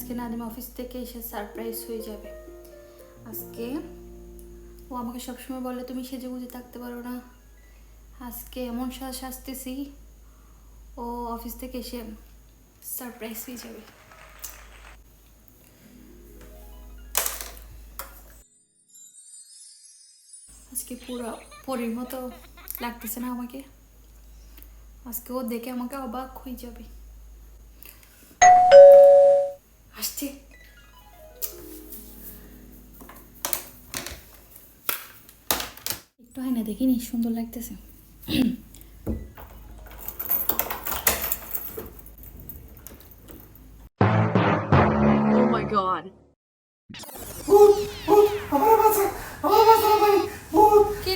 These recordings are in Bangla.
আজকে নাদিম অফিস থেকে এসে সারপ্রাইজ হয়ে যাবে। আজকে ও আমাকে সবসময় বলে, তুমি সেজে গুজে থাকতে পারো না। আজকে এমন সাজ সাজতেছি, ও অফিস থেকে এসে সারপ্রাইজ হয়ে যাবে। আজকে পুরো পরীর মতো লাগতেছে না আমাকে। আজকে ও দেখে আমাকে অবাক হয়ে যাবে।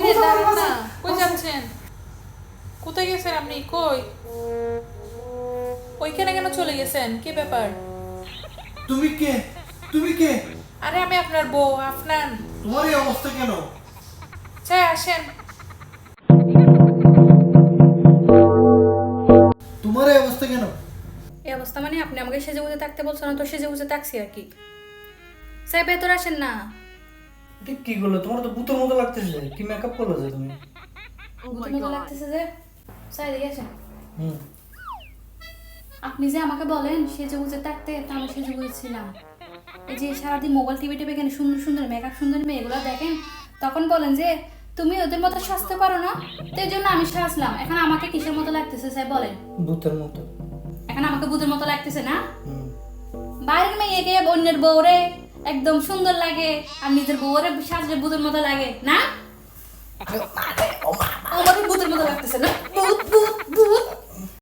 রে দাঁড়ান না কই যাচ্ছেন? কোথায় গেছেন আপনি? কই? ওইখানে কেন চলে গেছেন? কি ব্যাপার? তুমি কে? তুমি কে? আরে আমি আপনার বউ আপনার তোমার এই অবস্থা কেন? চাই আসেন। তোমার এই অবস্থা কেন? এই অবস্থা মানে আপনি আমাকে সেজে গুজে থাকতে বলছেন তো সেজে গুজে থাকছি আর কি। স্যার ভেতরে আসেন না। এটা কি করল? তোমার তো ভূতের মতো লাগতেছে। কি মেকআপ করল যে তুমি? ভূতের মতো লাগতেছে যে। স্যার এদিকে আসেন। হুম। আপনি যে আমাকে বলেন সেজে গুজে থাকতে তা আমি সেজে গুজেছিলাম। এই যে সারাদিন মোবাইল টিভি টিভি এখানে সুন্দর সুন্দর মেকআপ সুন্দর মেয়েগুলো দেখেন তখন বলেন যে তুমি ওদের মতো সাজতে পারো না? তাই জন্য আমি সাজলাম। এখন আমাকে কিসের মতো লাগতেছে স্যার বলেন? ভূতের মতো। এখন আমাকে ভূতের মতো লাগতেছে না? বাইরের মেয়ে গিয়ে অন্যের বউরে? একদম সুন্দর লাগে আর নিজের বউরে সাজলে ভূতের মতো লাগে না? আমাদের ভূতের মতো লাগতেছে না?